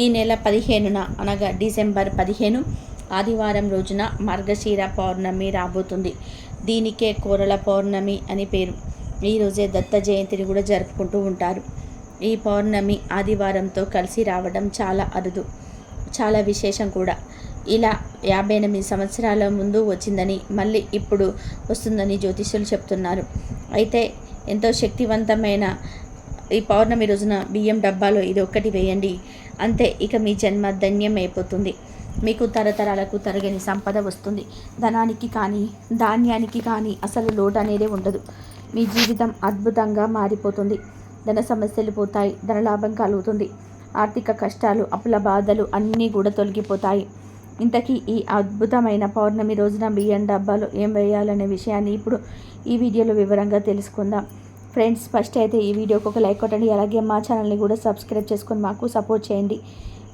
ఈ నెల పదిహేనున అనగా డిసెంబర్ పదిహేను ఆదివారం రోజున మార్గశీర పౌర్ణమి రాబోతుంది. దీనికే కోరల పౌర్ణమి అని పేరు. ఈరోజే దత్త జయంతిని కూడా జరుపుకుంటూ ఉంటారు. ఈ పౌర్ణమి ఆదివారంతో కలిసి రావడం చాలా అరుదు. చాలా విశేషం కూడా. ఇలా యాభై ఎనిమిది సంవత్సరాల ముందు వచ్చిందని మళ్ళీ ఇప్పుడు వస్తుందని జ్యోతిష్యులు చెప్తున్నారు. అయితే ఎంతో శక్తివంతమైన ఈ పౌర్ణమి రోజున బియ్యం డబ్బాలో ఇది ఒక్కటి వేయండి. అంతే ఇక మీ జన్మ ధన్యం అయిపోతుంది మీకు తరతరాలకు తరగని సంపద వస్తుంది. ధనానికి కానీ ధాన్యానికి కానీ అసలు లోటు అనేది ఉండదు. మీ జీవితం అద్భుతంగా మారిపోతుంది. ధన సమస్యలు పోతాయి ధనలాభం కలుగుతుంది. ఆర్థిక కష్టాలు అప్పుల బాధలు అన్నీ కూడా తొలగిపోతాయి. ఇంతకీ ఈ అద్భుతమైన పౌర్ణమి రోజున బియ్యం డబ్బాలో ఏం వేయాలనే విషయాన్ని ఇప్పుడు ఈ వీడియోలో వివరంగా తెలుసుకుందాం. ఫ్రెండ్స్ ఫస్ట్ అయితే ఈ వీడియోకి ఒక లైక్ కొట్టండి. అలాగే మా ఛానల్ని కూడా సబ్స్క్రైబ్ చేసుకొని మాకు సపోర్ట్ చేయండి.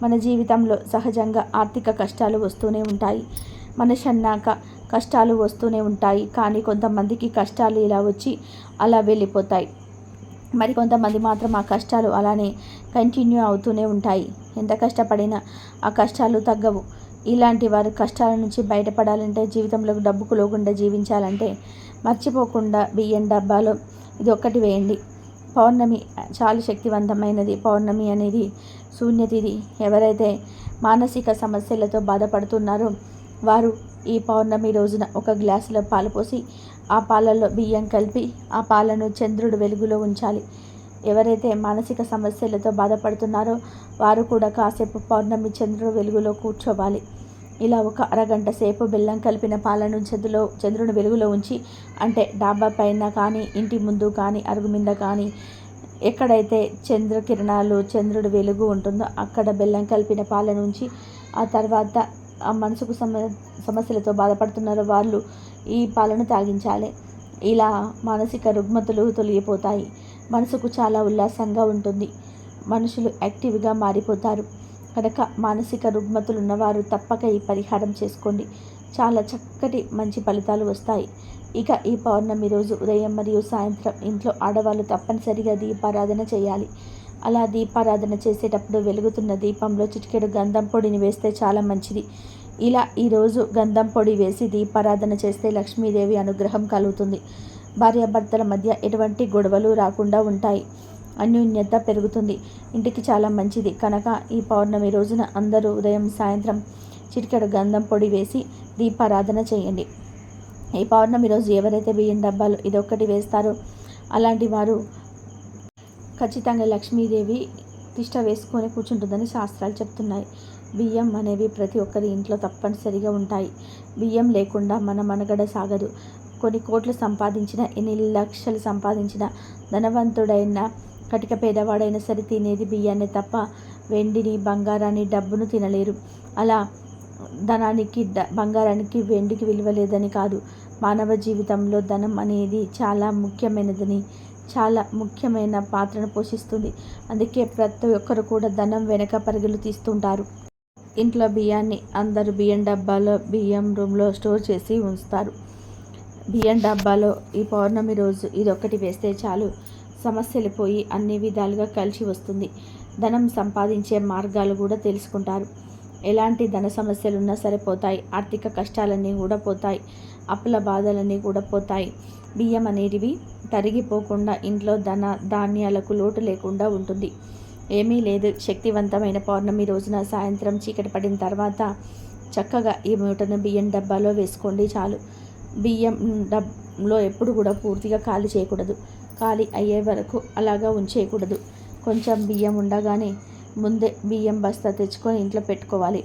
మన జీవితంలో సహజంగా ఆర్థిక కష్టాలు వస్తూనే ఉంటాయి. మనిషి అన్నాక కష్టాలు వస్తూనే ఉంటాయి. కానీ కొంతమందికి కష్టాలు ఇలా వచ్చి అలా వెళ్ళిపోతాయి. మరి కొంతమంది మాత్రం ఆ కష్టాలు అలానే కంటిన్యూ అవుతూనే ఉంటాయి. ఎంత కష్టపడినా ఆ కష్టాలు తగ్గవు. ఇలాంటి వారి కష్టాల నుంచి బయటపడాలంటే జీవితంలో డబ్బుకు లోకుండా జీవించాలంటే మర్చిపోకుండా బియ్యం డబ్బాలో ఇది ఒక్కటి వేయండి. పౌర్ణమి చాలా శక్తివంతమైనది. పౌర్ణమి అనేది శూన్యతిథి. ఎవరైతే మానసిక సమస్యలతో బాధపడుతున్నారో వారు ఈ పౌర్ణమి రోజున ఒక గ్లాసులో పాలు పోసి ఆ పాలల్లో బియ్యం కలిపి ఆ పాలను చంద్రుడు వెలుగులో ఉంచాలి. ఎవరైతే మానసిక సమస్యలతో బాధపడుతున్నారో వారు కూడా కాసేపు పౌర్ణమి చంద్రుడు వెలుగులో కూర్చోవాలి. ఇలా ఒక అరగంట సేపు బెల్లం కలిపిన పాలను చంద్రులో చంద్రుని వెలుగులో ఉంచి అంటే డాబా పైన కానీ ఇంటి ముందు కానీ అరుగు మీద కానీ ఎక్కడైతే చంద్రకిరణాలు చంద్రుడు వెలుగు ఉంటుందో అక్కడ బెల్లం కలిపిన పాలను ఉంచి ఆ తర్వాత ఆ మనసుకు సమ సమస్యలతో బాధపడుతున్నారో వాళ్ళు ఈ పాలను తాగించాలి. ఇలా మానసిక రుగ్మతులు తొలగిపోతాయి. మనసుకు చాలా ఉల్లాసంగా ఉంటుంది. మనుషులు యాక్టివ్గా మారిపోతారు. కనుక మానసిక రుగ్మతులు ఉన్నవారు తప్పక ఈ పరిహారం చేసుకోండి. చాలా చక్కటి మంచి ఫలితాలు వస్తాయి. ఇక ఈ పౌర్ణమి రోజు ఉదయం మరియు సాయంత్రం ఇంట్లో ఆడవాళ్ళు తప్పనిసరిగా దీపారాధన చేయాలి. అలా దీపారాధన చేసేటప్పుడు వెలుగుతున్న దీపంలో చిటికెడు గంధం పొడిని వేస్తే చాలా మంచిది. ఇలా ఈరోజు గంధం పొడి వేసి దీపారాధన చేస్తే లక్ష్మీదేవి అనుగ్రహం కలుగుతుంది. భార్యాభర్తల మధ్య ఎటువంటి గొడవలు రాకుండా ఉంటాయి. అన్యోన్యత పెరుగుతుంది. ఇంటికి చాలా మంచిది. కనుక ఈ పౌర్ణమి రోజున అందరూ ఉదయం సాయంత్రం చిటికెడు గంధం పొడి వేసి దీపారాధన చేయండి. ఈ పౌర్ణమి రోజు ఎవరైతే బియ్యం డబ్బాలు ఇదొక్కటి వేస్తారో అలాంటి వారు ఖచ్చితంగా లక్ష్మీదేవి తిష్ట వేసుకొని కూర్చుంటుందని శాస్త్రాలు చెప్తున్నాయి. బియ్యం అనేవి ప్రతి ఒక్కరి ఇంట్లో తప్పనిసరిగా ఉంటాయి. బియ్యం లేకుండా మన మనగడ సాగదు. కొన్ని కోట్లు సంపాదించిన ఎన్ని లక్షలు సంపాదించిన ధనవంతుడైన కటిక పేదవాడైనా సరే తినేది బియ్యాన్ని తప్ప వెండిని బంగారాన్ని డబ్బును తినలేరు. అలా ధనానికి డ బంగారానికి వెండికి విలువ లేదని కాదు. మానవ జీవితంలో ధనం అనేది చాలా ముఖ్యమైనదని చాలా ముఖ్యమైన పాత్రను పోషిస్తుంది. అందుకే ప్రతి ఒక్కరు కూడా ధనం వెనక పరుగులు తీస్తుంటారు. ఇంట్లో బియ్యాన్ని అందరూ బియ్యం డబ్బాలో బియ్యం రూమ్లో స్టోర్ చేసి ఉంచుతారు. బియ్యం డబ్బాలో ఈ పౌర్ణమి రోజు ఇదొక్కటి వేస్తే చాలు. సమస్యలు పోయి అన్ని విధాలుగా కలిసి వస్తుంది. ధనం సంపాదించే మార్గాలు కూడా తెలుసుకుంటారు. ఎలాంటి ధన సమస్యలు ఉన్నా సరిపోతాయి ఆర్థిక కష్టాలన్నీ కూడా పోతాయి. అప్పుల బాధలన్నీ కూడా పోతాయి. బియ్యం అనేటివి తరిగిపోకుండా ఇంట్లో ధన ధాన్యాలకు లోటు లేకుండా ఉంటుంది. ఏమీ లేదు. శక్తివంతమైన పౌర్ణమి రోజున సాయంత్రం చీకటి పడిన తర్వాత చక్కగా ఈ మూటను బియ్యం డబ్బాలో వేసుకోండి చాలు. బియ్యం డబ్లో ఎప్పుడు కూడా పూర్తిగా ఖాళీ చేయకూడదు. ఖాళీ అయ్యే వరకు అలాగా ఉంచేయకూడదు. కొంచెం బియ్యం ఉండగానే ముందే బియ్యం బస్తా తెచ్చుకొని ఇంట్లో పెట్టుకోవాలి.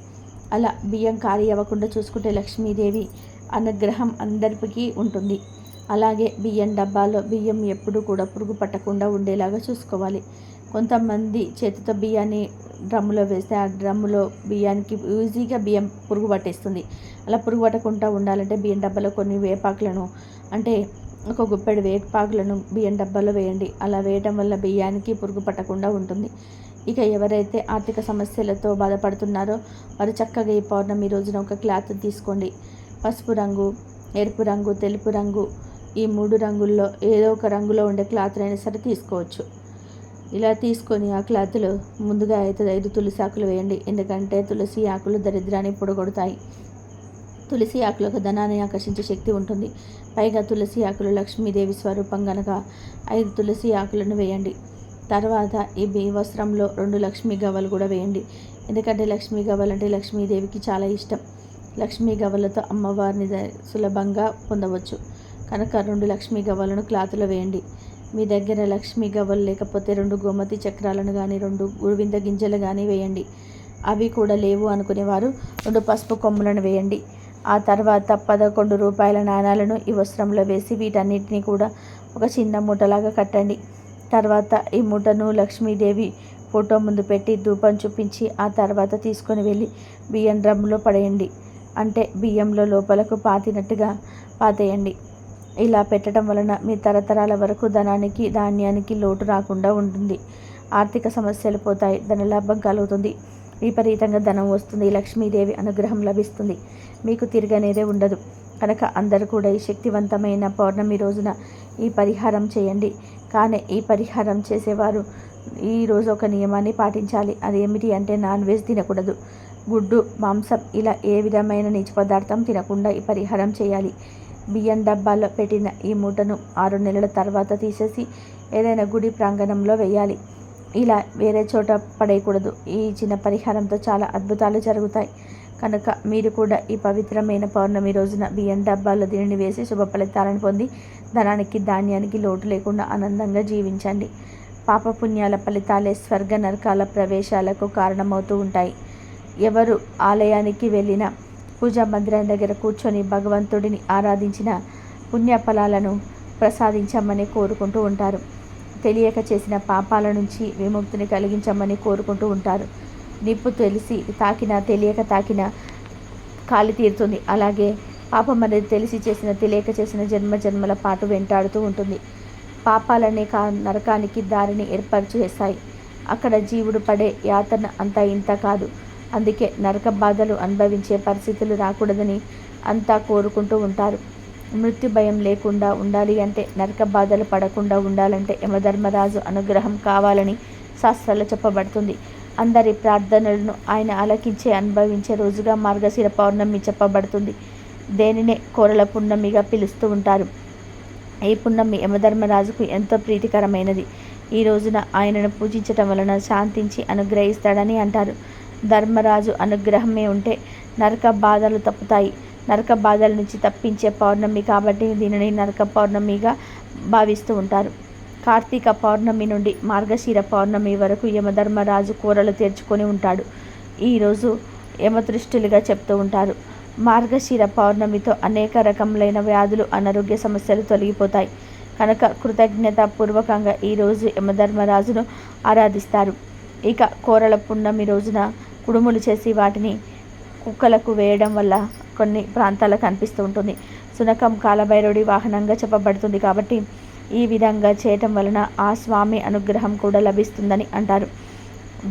అలా బియ్యం ఖాళీ అవ్వకుండా చూసుకుంటే లక్ష్మీదేవి అనుగ్రహం అందరికీ ఉంటుంది. అలాగే బియ్యం డబ్బాలో బియ్యం ఎప్పుడు కూడా పురుగు పట్టకుండా ఉండేలాగా చూసుకోవాలి. కొంతమంది చేతితో బియ్యాన్ని డ్రమ్ములో వేస్తే ఆ డ్రమ్ములో బియ్యానికి ఈజీగా బియ్యం పురుగు పట్టేస్తుంది. అలా పురుగు పట్టకుండా ఉండాలంటే బియ్యం డబ్బాలో కొన్ని వేపాకులను అంటే ఒక గుప్పెడు వేపాకులను బియ్యం డబ్బాలో వేయండి. అలా వేయటం వల్ల బియ్యానికి పురుగు పట్టకుండా ఉంటుంది. ఇక ఎవరైతే ఆర్థిక సమస్యలతో బాధపడుతున్నారో వారు చక్కగా ఈ పౌర్ణమి రోజున ఒక క్లాత్ తీసుకోండి. పసుపు రంగు ఎరుపు రంగు తెలుపు రంగు ఈ మూడు రంగుల్లో ఏదో ఒక రంగులో ఉండే క్లాత్ అయినా సరే తీసుకోవచ్చు. ఇలా తీసుకొని ఆ క్లాత్లో ముందుగా అయితే ఐదు తులసి ఆకులు వేయండి. ఎందుకంటే తులసి ఆకులు దరిద్రాన్ని పొడగొడతాయి. తులసి ఆకులకు ధనాన్ని ఆకర్షించే శక్తి ఉంటుంది. పైగా తులసి ఆకులు లక్ష్మీదేవి స్వరూపం గనక ఐదు తులసి ఆకులను వేయండి. తర్వాత ఈ బి వస్త్రంలో రెండు లక్ష్మీ గవ్వలు కూడా వేయండి. ఎందుకంటే లక్ష్మీ గవ్వలు అంటే లక్ష్మీదేవికి చాలా ఇష్టం. లక్ష్మీ గవ్వలతో అమ్మవారిని సులభంగా పొందవచ్చు. కనుక రెండు లక్ష్మీ గవ్వలను క్లాతులో వేయండి. మీ దగ్గర లక్ష్మీ గవ్వలు లేకపోతే రెండు గోమతి చక్రాలను కానీ రెండు గురువింద గింజలు కానీ వేయండి. అవి కూడా లేవు అనుకునేవారు. రెండు పసుపు కొమ్ములను వేయండి. ఆ తర్వాత పదకొండు రూపాయల నాణాలను ఈ వస్త్రంలో వేసి వీటన్నిటిని కూడా ఒక చిన్న మూటలాగా కట్టండి. తర్వాత ఈ మూటను లక్ష్మీదేవి ఫోటో ముందు పెట్టి ధూపం చూపించి ఆ తర్వాత తీసుకొని వెళ్ళి బియ్యం డ్రమ్లో పడేయండి. అంటే బియ్యంలో లోపలకు పాతినట్టుగా పాతేయండి. ఇలా పెట్టడం వలన మీ తరతరాల వరకు ధనానికి ధాన్యానికి లోటు రాకుండా ఉంటుంది. ఆర్థిక సమస్యలు పోతాయి ధనలాభం కలుగుతుంది. విపరీతంగా ధనం వస్తుంది లక్ష్మీదేవి అనుగ్రహం లభిస్తుంది. మీకు తిరగనేదే ఉండదు. కనుక అందరూ కూడా ఈ శక్తివంతమైన పౌర్ణమి రోజున ఈ పరిహారం చేయండి. కానీ ఈ పరిహారం చేసేవారు ఈరోజు ఒక నియమాన్ని పాటించాలి. అది ఏమిటి అంటే నాన్ వెజ్ తినకూడదు. గుడ్డు మాంసం ఇలా ఏ విధమైన నీచు పదార్థం తినకుండా ఈ పరిహారం చేయాలి. బియ్యం డబ్బాలో పెట్టిన ఈ మూటను ఆరు నెలల తర్వాత తీసేసి ఏదైనా గుడి ప్రాంగణంలో వేయాలి. ఇలా వేరే చోట పడేయకూడదు. ఈ చిన్న పరిహారంతో చాలా అద్భుతాలు జరుగుతాయి. కనుక మీరు కూడా ఈ పవిత్రమైన పౌర్ణమి రోజున బియ్యం డబ్బాలో దీనిని వేసి శుభ ఫలితాలను పొంది ధనానికి ధాన్యానికి లోటు లేకుండా ఆనందంగా జీవించండి. పాపపుణ్యాల ఫలితాలే స్వర్గ నరకాల ప్రవేశాలకు కారణమవుతూ ఉంటాయి. ఎవరు ఆలయానికి వెళ్ళినా పూజా మందిరం దగ్గర కూర్చొని భగవంతుడిని ఆరాధించిన పుణ్యఫలాలను ప్రసాదించమని కోరుకుంటూ ఉంటారు. తెలియక చేసిన పాపాల నుంచి విముక్తిని కలిగించమని కోరుకుంటూ ఉంటారు. నిప్పు తెలిసి తాకిన తెలియక తాకిన కాలి తీరుతుంది. అలాగే పాపం అనేది తెలిసి చేసిన తెలియక చేసిన జన్మ జన్మల పాటు వెంటాడుతూ ఉంటుంది. పాపాలనే కా నరకానికి దారిని ఏర్పాటు చేస్తాయి అక్కడ జీవుడు పడే యాతన అంతా ఇంత కాదు. అందుకే నరక బాధలు అనుభవించే పరిస్థితులు రాకూడదని అంతా కోరుకుంటూ ఉంటారు. మృత్యు భయం లేకుండా ఉండాలి అంటే నరక బాధలు పడకుండా ఉండాలంటే యమధర్మరాజు అనుగ్రహం కావాలని శాస్త్రాలు చెప్పబడుతుంది. అందరి ప్రార్థనలను ఆయన ఆలకించే అనుభవించే రోజుగా మార్గశిర పౌర్ణమి చెప్పబడుతుంది. దేనినే కోరల పున్నమిగా పిలుస్తూ ఉంటారు. ఈ పున్నమి యమధర్మరాజుకు ఎంతో ప్రీతికరమైనది. ఈ రోజున ఆయనను పూజించటం వలన శాంతించి అనుగ్రహిస్తాడని అంటారు. ధర్మరాజు అనుగ్రహమే ఉంటే నరక బాధలు తప్పుతాయి. నరక బాధల నుంచి తప్పించే పౌర్ణమి కాబట్టి దీనిని నరక పౌర్ణమిగా భావిస్తూ ఉంటారు. కార్తీక పౌర్ణమి నుండి మార్గశీర పౌర్ణమి వరకు యమధర్మరాజు కూరలు తెరుచుకొని ఉంటాడు. ఈరోజు యమదృష్టిలుగా చెప్తూ ఉంటారు. మార్గశీర పౌర్ణమితో అనేక రకములైన వ్యాధులు అనారోగ్య సమస్యలు తొలగిపోతాయి. కనుక కృతజ్ఞత పూర్వకంగా ఈరోజు యమధర్మరాజును ఆరాధిస్తారు. ఇక కోరల పున్నమి రోజున కుడుములు చేసి వాటిని కుక్కలకు వేయడం వల్ల కొన్ని ప్రాంతాలకు కనిపిస్తూ ఉంటుంది. సునకం కాలభైరవుడి వాహనంగా చెప్పబడుతుంది కాబట్టి ఈ విధంగా చేయటం వలన ఆ స్వామి అనుగ్రహం కూడా లభిస్తుందని అంటారు.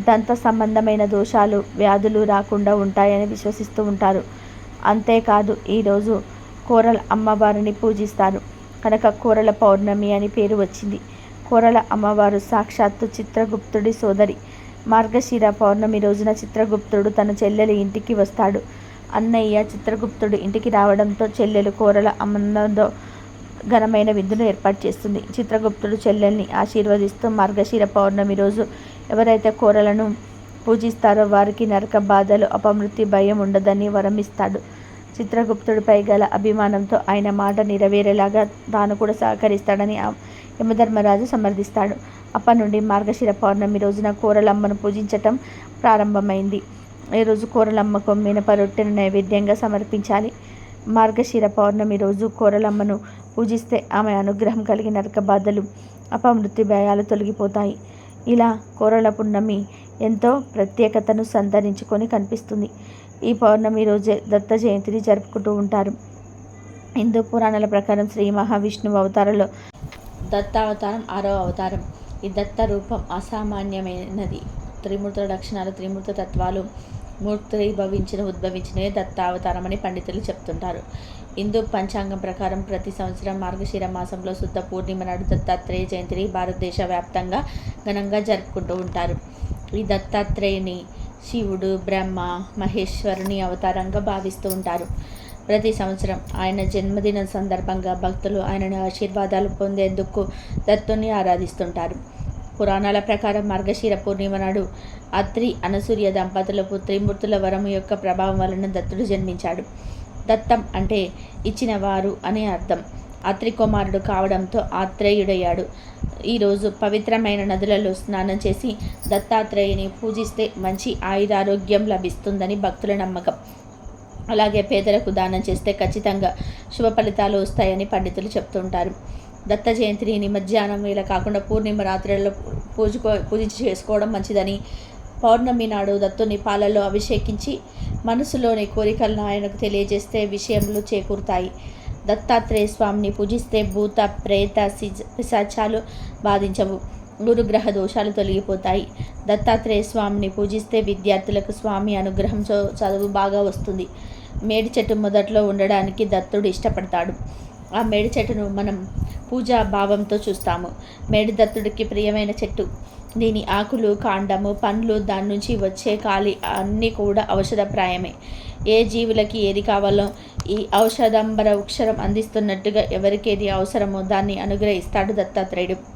దంత సంబంధమైన దోషాలు వ్యాధులు రాకుండా ఉంటాయని విశ్వసిస్తూ ఉంటారు. అంతేకాదు ఈరోజు కోరల అమ్మవారిని పూజిస్తారు. కనుక కోరల పౌర్ణమి అని పేరు వచ్చింది. కోరల అమ్మవారు సాక్షాత్తు చిత్రగుప్తుడి సోదరి. మార్గశిర పౌర్ణమి రోజున చిత్రగుప్తుడు తన చెల్లెలు ఇంటికి వస్తాడు. అన్నయ్య చిత్రగుప్తుడు ఇంటికి రావడంతో చెల్లెలు కోరల అమ్మతో ఘనమైన విందును ఏర్పాటు చేస్తుంది. చిత్రగుప్తుడు చెల్లెల్ని ఆశీర్వదిస్తూ మార్గశిర పౌర్ణమి రోజు ఎవరైతే కోరలను పూజిస్తారో వారికి నరక బాధలు అపమృతి భయం ఉండదని వరమిస్తాడు. చిత్రగుప్తుడిపై గల అభిమానంతో ఆయన మాట నెరవేరేలాగా తాను కూడా సహకరిస్తాడని యమధర్మరాజు సమర్థిస్తాడు. అప్పటి నుండి మార్గశిర పౌర్ణమి రోజున కూరలమ్మను పూజించటం ప్రారంభమైంది. ఈ రోజు కూరలమ్మకు మినప రొట్టెను నైవేద్యంగా సమర్పించాలి. మార్గశిర పౌర్ణమి రోజు కూరలమ్మను పూజిస్తే ఆమె అనుగ్రహం కలిగి నరక బాధలు అపమృత్యు భయాలు తొలగిపోతాయి. ఇలా కోరల పున్నమి ఎంతో ప్రత్యేకతను సంతరించుకొని కనిపిస్తుంది. ఈ పౌర్ణమి రోజే దత్త జయంతిని జరుపుకుంటూ ఉంటారు. హిందూ పురాణాల ప్రకారం శ్రీ మహావిష్ణువు అవతారంలో దత్తావతారం ఆరో అవతారం. ఈ దత్త రూపం అసామాన్యమైనది. త్రిమూర్తుల లక్షణాలు త్రిమూర్త తత్వాలు మూర్తిభవించిన దత్తావతారం అని పండితులు చెప్తుంటారు. హిందూ పంచాంగం ప్రకారం ప్రతి సంవత్సరం మార్గశిర మాసంలో శుద్ధ పూర్ణిమ నాడు దత్తాత్రేయ జయంతిని భారతదేశ వ్యాప్తంగా ఘనంగా జరుపుకుంటూ ఉంటారు. ఈ దత్తాత్రేయుని శివుడు బ్రహ్మ మహేశ్వరుని అవతారంగా భావిస్తూ ఉంటారు. ప్రతి సంవత్సరం ఆయన జన్మదినం సందర్భంగా భక్తులు ఆయనని ఆశీర్వాదాలు పొందేందుకు దత్తుని ఆరాధిస్తుంటారు. పురాణాల ప్రకారం మార్గశీర పూర్ణిమ నాడు అత్రి అనసూర్య దంపతులకు త్రిమూర్తుల వరము యొక్క ప్రభావం వలన దత్తుడు జన్మించాడు. దత్తం అంటే ఇచ్చిన వారు అనే అర్థం. అత్రి కుమారుడు కావడంతో ఆత్రేయుడయ్యాడు. ఈరోజు పవిత్రమైన నదులలో స్నానం చేసి దత్తాత్రేయుని పూజిస్తే మంచి ఆయురారోగ్యం లభిస్తుందని భక్తుల నమ్మకం. అలాగే పేదలకు దానం చేస్తే ఖచ్చితంగా శుభ ఫలితాలు వస్తాయని పండితులు చెప్తుంటారు. దత్త జయంతిని నిమజ్జానం వేళ కాకుండా పూర్ణిమ రాత్రులలో పూజకో పూజించి చేసుకోవడం మంచిదని పౌర్ణమి నాడు దత్తుని పాలలో అభిషేకించి మనసులోని కోరికలను ఆయనకు తెలియజేస్తే విషయంలో చేకూరుతాయి. దత్తాత్రేయ స్వామిని పూజిస్తే భూత ప్రేత సిజ పిశాచాలు బాధించవు. గురుగ్రహ దోషాలు తొలగిపోతాయి. దత్తాత్రేయ స్వామిని పూజిస్తే విద్యార్థులకు స్వామి అనుగ్రహంతో చదువు బాగా వస్తుంది. మేడి చెట్టు మొదట్లో ఉండడానికి దత్తుడు ఇష్టపడతాడు. ఆ మేడి చెట్టును మనం పూజా భావంతో చూస్తాము. మేడి దత్తుడికి ప్రియమైన చెట్టు. దీని ఆకులు కాండము పండ్లు దాని నుంచి వచ్చే కాలి అన్నీ కూడా ఔషధప్రాయమే. ఏ జీవులకి ఏది కావాలో ఈ ఔషధంబర అక్షరం అందిస్తున్నట్టుగా ఎవరికి ఏది అవసరమో దాన్ని అనుగ్రహిస్తాడు దత్తాత్రేయుడు.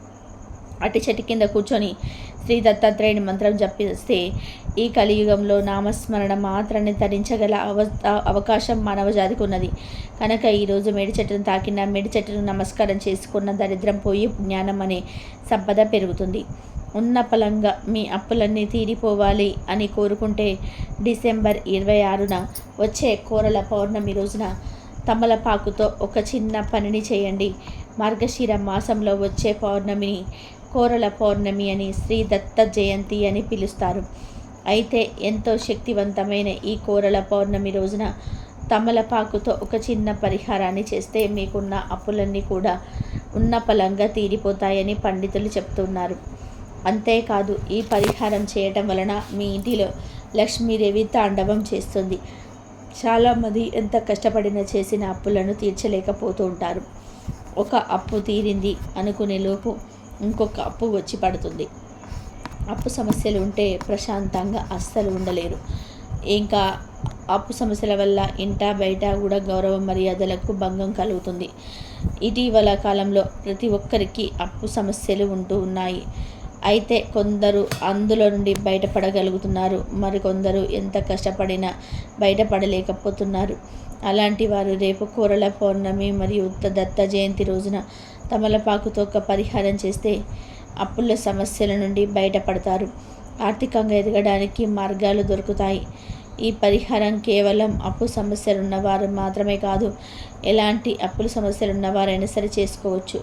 అట్టి చెట్టు కింద కూర్చొని శ్రీ దత్తాత్రేయుని మంత్రం జపిస్తే ఈ కలియుగంలో నామస్మరణ మాత్రాన్ని తరించగల అవ అవకాశం మానవజాతికి ఉన్నది. కనుక ఈరోజు మేడి చెట్టును తాకిన మేడి చెట్టును నమస్కారం చేసుకున్న దరిద్రం పోయి జ్ఞానం అనే సంపద పెరుగుతుంది. ఉన్న పలంగా మీ అప్పులన్నీ తీరిపోవాలి అని కోరుకుంటే డిసెంబర్ ఇరవై ఆరున వచ్చే కూరల పౌర్ణమి రోజున తమలపాకుతో ఒక చిన్న పనిని చేయండి. మార్గశిర మాసంలో వచ్చే పౌర్ణమిని కోరల పౌర్ణమి అని శ్రీ దత్త జయంతి అని పిలుస్తారు. అయితే ఎంతో శక్తివంతమైన ఈ కోరల పౌర్ణమి రోజున తమలపాకుతో ఒక చిన్న పరిహారాన్ని చేస్తే మీకున్న అప్పులన్నీ కూడా ఉన్న పలంగా తీరిపోతాయని పండితులు చెప్తున్నారు. అంతేకాదు ఈ పరిహారం చేయటం వలన మీ ఇంటిలో లక్ష్మీదేవి తాండవం చేస్తుంది. చాలామంది ఎంత కష్టపడినా చేసిన అప్పులను తీర్చలేకపోతూ ఉంటారు. ఒక అప్పు తీరింది అనుకునే లోపు ఇంకొక అప్పు వచ్చి పడుతుంది. అప్పు సమస్యలు ఉంటే ప్రశాంతంగా అస్సలు ఉండలేరు. ఇంకా అప్పు సమస్యల వల్ల ఇంట బయట కూడా గౌరవ మర్యాదలకు భంగం కలుగుతుంది. ఇటీవల కాలంలో ప్రతి ఒక్కరికి అప్పు సమస్యలు ఉంటూ ఉన్నాయి. అయితే కొందరు అందులో నుండి బయటపడగలుగుతున్నారు. మరికొందరు ఎంత కష్టపడినా బయటపడలేకపోతున్నారు. అలాంటి వారు రేపు కూరల పౌర్ణమి మరియు దత్త జయంతి రోజున తమలపాకుతో ఒక పరిహారం చేస్తే అప్పుల సమస్యల నుండి బయటపడతారు. ఆర్థికంగా ఎదగడానికి మార్గాలు దొరుకుతాయి. ఈ పరిహారం కేవలం అప్పు సమస్యలు ఉన్నవారు మాత్రమే కాదు ఎలాంటి అప్పుల సమస్యలు ఉన్నవారైనా సరే చేసుకోవచ్చు.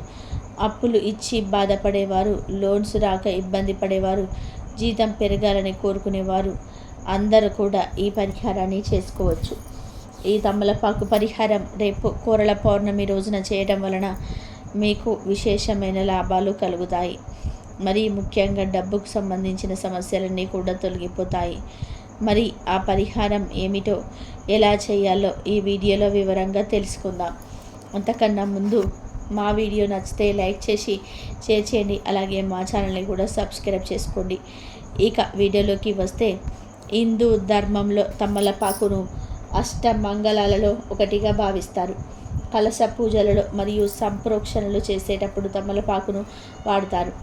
అప్పులు ఇచ్చి బాధపడేవారు లోన్స్ రాక ఇబ్బంది పడేవారు జీతం పెరగాలని కోరుకునేవారు అందరూ కూడా ఈ పరిహారాన్ని చేసుకోవచ్చు. ఈ తమలపాకు పరిహారం రేపు కూరల పౌర్ణమి రోజున చేయడం వలన మీకు విశేషమైన లాభాలు కలుగుతాయి. మరి ముఖ్యంగా డబ్బుకు సంబంధించిన సమస్యలన్నీ కూడా తొలగిపోతాయి. మరి ఆ పరిహారం ఏమిటో ఎలా చేయాలో ఈ వీడియోలో వివరంగా తెలుసుకుందాం. అంతకన్నా ముందు మా వీడియో నచ్చితే లైక్ చేసి షేర్ చేయండి. అలాగే మా ఛానల్ని కూడా సబ్స్క్రైబ్ చేసుకోండి. ఇక వీడియోలోకి వస్తే హిందూ ధర్మంలో తమ్మలపాకును అష్ట మంగళాలలో ఒకటిగా భావిస్తారు. కలశ పూజలలో మరియు సంప్రోక్షణలు చేసేటప్పుడు తమలపాకును వాడతారు.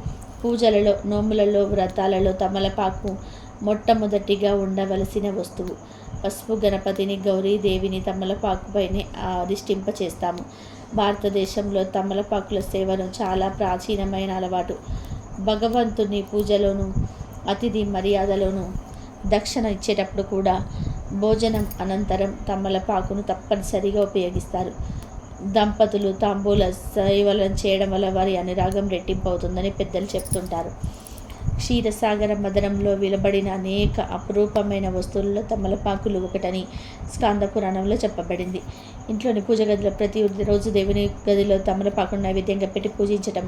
పూజలలో నోములలో వ్రతాలలో తమలపాకు మొట్టమొదటిగా ఉండవలసిన వస్తువు. పసుపు గణపతిని గౌరీదేవిని తమలపాకుపైనే అధిష్టింప చేస్తాము భారతదేశంలో తమలపాకుల సేవను చాలా ప్రాచీనమైన అలవాటు. భగవంతుని పూజలోను అతిథి మర్యాదలోను దక్షిణ ఇచ్చేటప్పుడు కూడా భోజనం అనంతరం తమలపాకును తప్పనిసరిగా ఉపయోగిస్తారు. దంపతులు తాంబూల సేవలను చేయడం వల్ల వారి అనురాగం రెట్టింపు అవుతుందని పెద్దలు చెప్తుంటారు. క్షీరసాగర మదనంలో విలబడిన అనేక అపురూపమైన వస్తువుల్లో తమలపాకులు ఒకటని స్కాంద పురాణంలో చెప్పబడింది. ఇంట్లోని పూజ గదిలో ప్రతి రోజు దేవుని గదిలో తమలపాకును నైవేద్యంగా పెట్టి పూజించటం.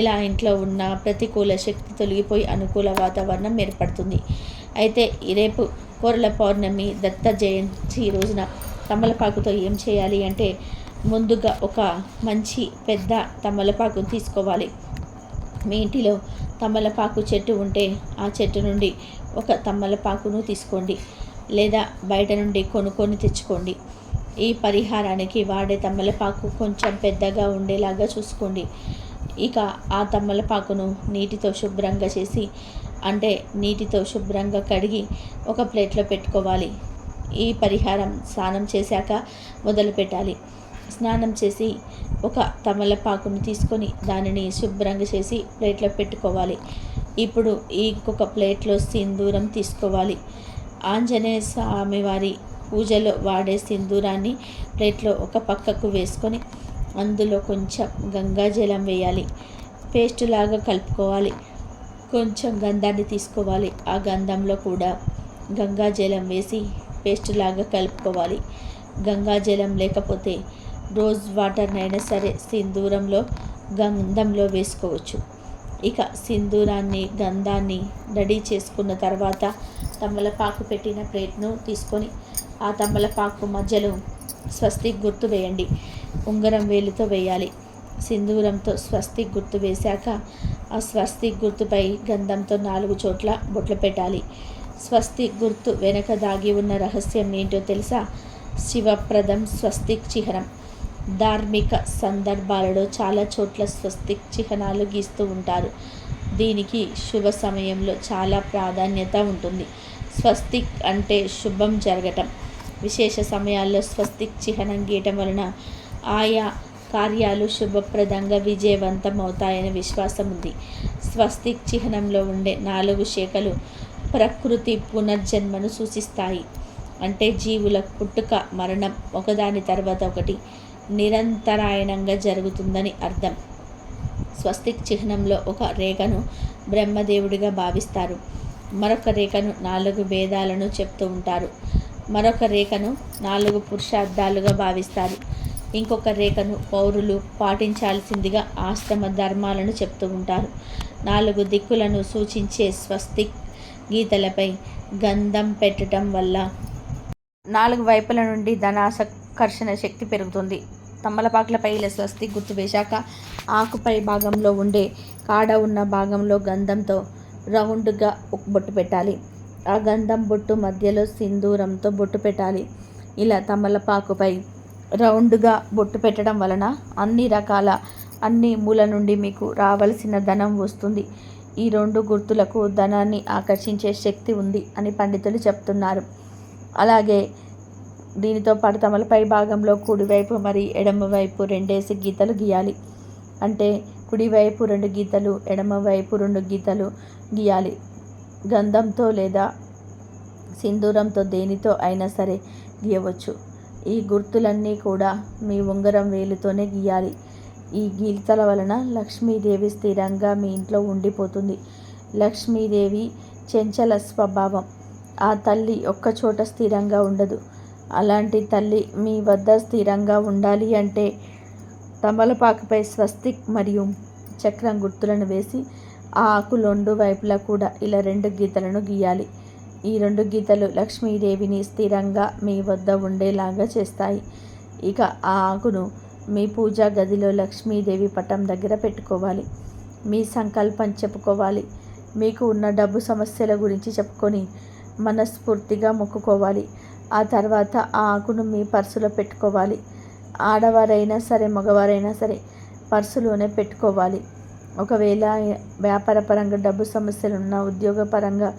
ఇలా ఇంట్లో ఉన్న ప్రతికూల శక్తి తొలగిపోయి అనుకూల వాతావరణం ఏర్పడుతుంది. అయితే రేపు కోరల పౌర్ణమి దత్త జయంతి రోజున తమలపాకుతో ఏం చేయాలి అంటే ముందుగా ఒక మంచి పెద్ద తమలపాకును తీసుకోవాలి. మీ ఇంటిలో తమలపాకు చెట్టు ఉంటే ఆ చెట్టు నుండి ఒక తమలపాకును తీసుకోండి లేదా బయట నుండి కొనుక్కొని తెచ్చుకోండి. ఈ పరిహారానికి వాడే తమలపాకు కొంచెం పెద్దగా ఉండేలాగా చూసుకోండి. ఇక ఆ తమలపాకును నీటితో శుభ్రంగా చేసి అంటే నీటితో శుభ్రంగా కడిగి ఒక ప్లేట్లో పెట్టుకోవాలి. ఈ పరిహారం స్నానం చేశాక మొదలు పెట్టాలి స్నానం చేసి ఒక తమలపాకును తీసుకొని దానిని శుభ్రంగా చేసి ప్లేట్లో పెట్టుకోవాలి. ఇప్పుడు ఇంకొక ప్లేట్లో సింధూరం తీసుకోవాలి. ఆంజనేయ స్వామి వారి పూజలో వాడే సింధూరాన్ని ప్లేట్లో ఒక పక్కకు వేసుకొని అందులో కొంచెం గంగాజలం వేయాలి. పేస్ట్ లాగా కలుపుకోవాలి. కొంచెం గంధాన్ని తీసుకోవాలి. ఆ గంధంలో కూడా గంగాజలం వేసి పేస్ట్ లాగా కలుపుకోవాలి. గంగాజలం లేకపోతే రోజ్ వాటర్నైనా సరే సింధూరంలో గంధంలో వేసుకోవచ్చు. ఇక సింధూరాన్ని గంధాన్ని రెడీ చేసుకున్న తర్వాత తమలపాకు పెట్టిన ప్లేట్ను తీసుకొని ఆ తమలపాకు మధ్యలో స్వస్తిక్ గుర్తు వేయండి. ఉంగరం వేలుతో వేయాలి. సింధూరంతో స్వస్తిక్ గుర్తు వేశాక ఆ స్వస్తిక్ గుర్తుపై గంధంతో నాలుగు చోట్ల బొట్లు పెట్టాలి. స్వస్తిక్ గుర్తు వెనక దాగి ఉన్న రహస్యం ఏంటో తెలుసా? శివప్రదం స్వస్తిక్ చిహ్నం. ధార్మిక సందర్భాలలో చాలా చోట్ల స్వస్తిక్ చిహ్నాలు గీస్తూ ఉంటారు. దీనికి శుభ సమయంలో చాలా ప్రాధాన్యత ఉంటుంది. స్వస్తిక్ అంటే శుభం జరగటం. విశేష సమయాల్లో స్వస్తిక్ చిహ్నం గీయటం వలన ఆయా కార్యాలు శుభప్రదంగా విజయవంతం అవుతాయనే విశ్వాసం ఉంది. స్వస్తిక్ చిహ్నంలో ఉండే నాలుగు శాఖలు ప్రకృతి పునర్జన్మను సూచిస్తాయి. అంటే జీవుల పుట్టుక మరణం ఒకదాని తర్వాత ఒకటి నిరంతరాయణంగా జరుగుతుందని అర్థం. స్వస్తిక్ చిహ్నంలో ఒక రేఖను బ్రహ్మదేవుడిగా భావిస్తారు. మరొక రేఖను నాలుగు భేదాలను చెప్తూ ఉంటారు. మరొక రేఖను నాలుగు పురుషార్థాలుగా భావిస్తారు. ఇంకొక రేఖను పౌరులు పాటించాల్సిందిగా ఆశ్రమ ధర్మాలను చెప్తూ ఉంటారు. నాలుగు దిక్కులను సూచించే స్వస్తిక్ గీతలపై గంధం పెట్టడం వల్ల నాలుగు వైపుల నుండి కర్షణ శక్తి పెరుగుతుంది. తమ్మలపాకులపై ఇలా స్వస్తి గుర్తు వేశాక ఆకుపై భాగంలో ఉండే కాడ ఉన్న భాగంలో గంధంతో రౌండ్గా ఒక బొట్టు పెట్టాలి. ఆ గంధం బొట్టు మధ్యలో సింధూరంతో బొట్టు పెట్టాలి. ఇలా తమలపాకుపై రౌండ్గా బొట్టు పెట్టడం వలన అన్ని రకాల అన్ని మూల నుండి మీకు రావలసిన ధనం వస్తుంది. ఈ రెండు గుర్తులకు ధనాన్ని ఆకర్షించే శక్తి ఉంది అని పండితులు చెప్తున్నారు. అలాగే దీనితో పాటు తమలపై భాగంలో కుడివైపు మరి ఎడమవైపు రెండేసి గీతలు గీయాలి. అంటే కుడివైపు రెండు గీతలు ఎడమవైపు రెండు గీతలు గీయాలి. గంధంతో లేదా సింధూరంతో దేనితో అయినా సరే గీయవచ్చు. ఈ గుర్తులన్నీ కూడా మీ ఉంగరం వేలుతోనే గీయాలి. ఈ గీతల వలన లక్ష్మీదేవి స్థిరంగా మీ ఇంట్లో ఉండిపోతుంది. లక్ష్మీదేవి చెంచల స్వభావం. ఆ తల్లి ఒక్కచోట స్థిరంగా ఉండదు. అలాంటి తల్లి మీ వద్ద స్థిరంగా ఉండాలి అంటే తమలపాకుపై స్వస్తిక్ మరియు చక్రం గుర్తులను వేసి ఆ ఆకు రెండు వైపులా కూడా ఇలా రెండు గీతలను గీయాలి. ఈ రెండు గీతలు లక్ష్మీదేవిని స్థిరంగా మీ వద్ద ఉండేలాగా చేస్తాయి. ఇక ఆ ఆకును మీ పూజా గదిలో లక్ష్మీదేవి పటం దగ్గర పెట్టుకోవాలి. మీ సంకల్పం చెప్పుకోవాలి. మీకు ఉన్న డబ్బు సమస్యల గురించి చెప్పుకొని మనస్ఫూర్తిగా మొక్కుకోవాలి. ఆ తర్వాత ఆ ఆకును మీ పర్సులో పెట్టుకోవాలి. ఆడవారైనా సరే మగవారైనా సరే పర్సులోనే పెట్టుకోవాలి. ఒకవేళ వ్యాపారపరంగా డబ్బు సమస్యలున్నా ఉద్యోగపరంగా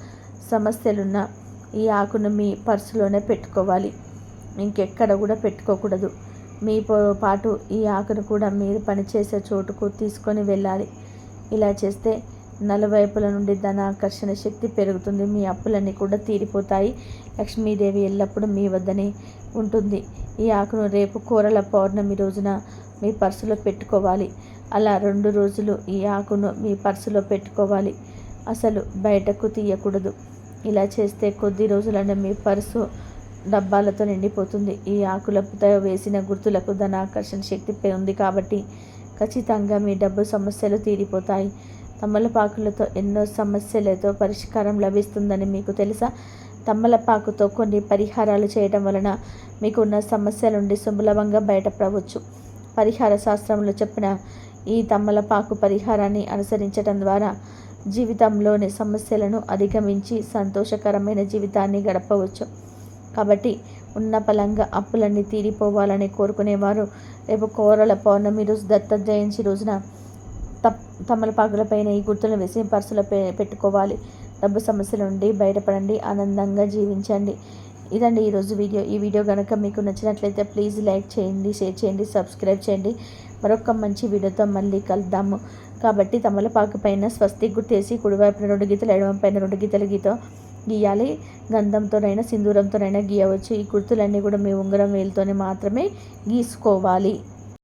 సమస్యలున్నా ఈ ఆకును మీ పర్సులోనే పెట్టుకోవాలి. ఇంకెక్కడ కూడా పెట్టుకోకూడదు. మీతో పాటు ఈ ఆకును కూడా మీరు పనిచేసే చోటుకు తీసుకొని వెళ్ళాలి. ఇలా చేస్తే నలువైపుల నుండి ధన ఆకర్షణ శక్తి పెరుగుతుంది. మీ అప్పులన్నీ కూడా తీరిపోతాయి. లక్ష్మీదేవి ఎల్లప్పుడూ మీ వద్దనే ఉంటుంది. ఈ ఆకును రేపు కూరల పౌర్ణమి రోజున మీ పర్సులో పెట్టుకోవాలి. అలా రెండు రోజులు ఈ ఆకును మీ పర్సులో పెట్టుకోవాలి. అసలు బయటకు తీయకూడదు. ఇలా చేస్తే కొద్ది రోజులనే మీ పర్సు డబ్బాలతో నిండిపోతుంది. ఈ ఆకులతో వేసిన గుర్తులకు ధన ఆకర్షణ శక్తి ఉంది కాబట్టి ఖచ్చితంగా మీ డబ్బు సమస్యలు తీరిపోతాయి. తమలపాకులతో ఎన్నో సమస్యలతో పరిష్కారం లభిస్తుందని మీకు తెలుసా? తమ్మలపాకుతో కొన్ని పరిహారాలు చేయడం వలన మీకున్న సమస్యల నుండి సులభంగా బయటపడవచ్చు. పరిహార శాస్త్రంలో చెప్పిన ఈ తమలపాకు పరిహారాన్ని అనుసరించడం ద్వారా జీవితంలోని సమస్యలను అధిగమించి సంతోషకరమైన జీవితాన్ని గడపవచ్చు. కాబట్టి ఉన్న పలంగా అప్పులన్నీ తీరిపోవాలని కోరుకునేవారు. రేపు కోరల పౌర్ణమి రోజు దత్త జయంతి రోజున తప్ తమలపాకులపైన ఈ గుర్తులను వేసి పర్సులో పెట్టుకోవాలి. డబ్బు సమస్యల నుండి బయటపడండి. ఆనందంగా జీవించండి. ఇదండి ఈరోజు వీడియో. ఈ వీడియో కనుక మీకు నచ్చినట్లయితే ప్లీజ్ లైక్ చేయండి షేర్ చేయండి సబ్స్క్రైబ్ చేయండి. మరొక మంచి వీడియోతో మళ్ళీ కలుద్దాము. కాబట్టి తమలపాకు పైన స్వస్తి గుర్తేసి కుడివైపున రెండు గీతలు ఎడమ పైన రెండు గీతల గీత గీయాలి. గంధంతోనైనా సింధూరంతోనైనా గీయవచ్చు. ఈ గుర్తులన్నీ కూడా మీ ఉంగరం వేలుతోనే మాత్రమే గీసుకోవాలి.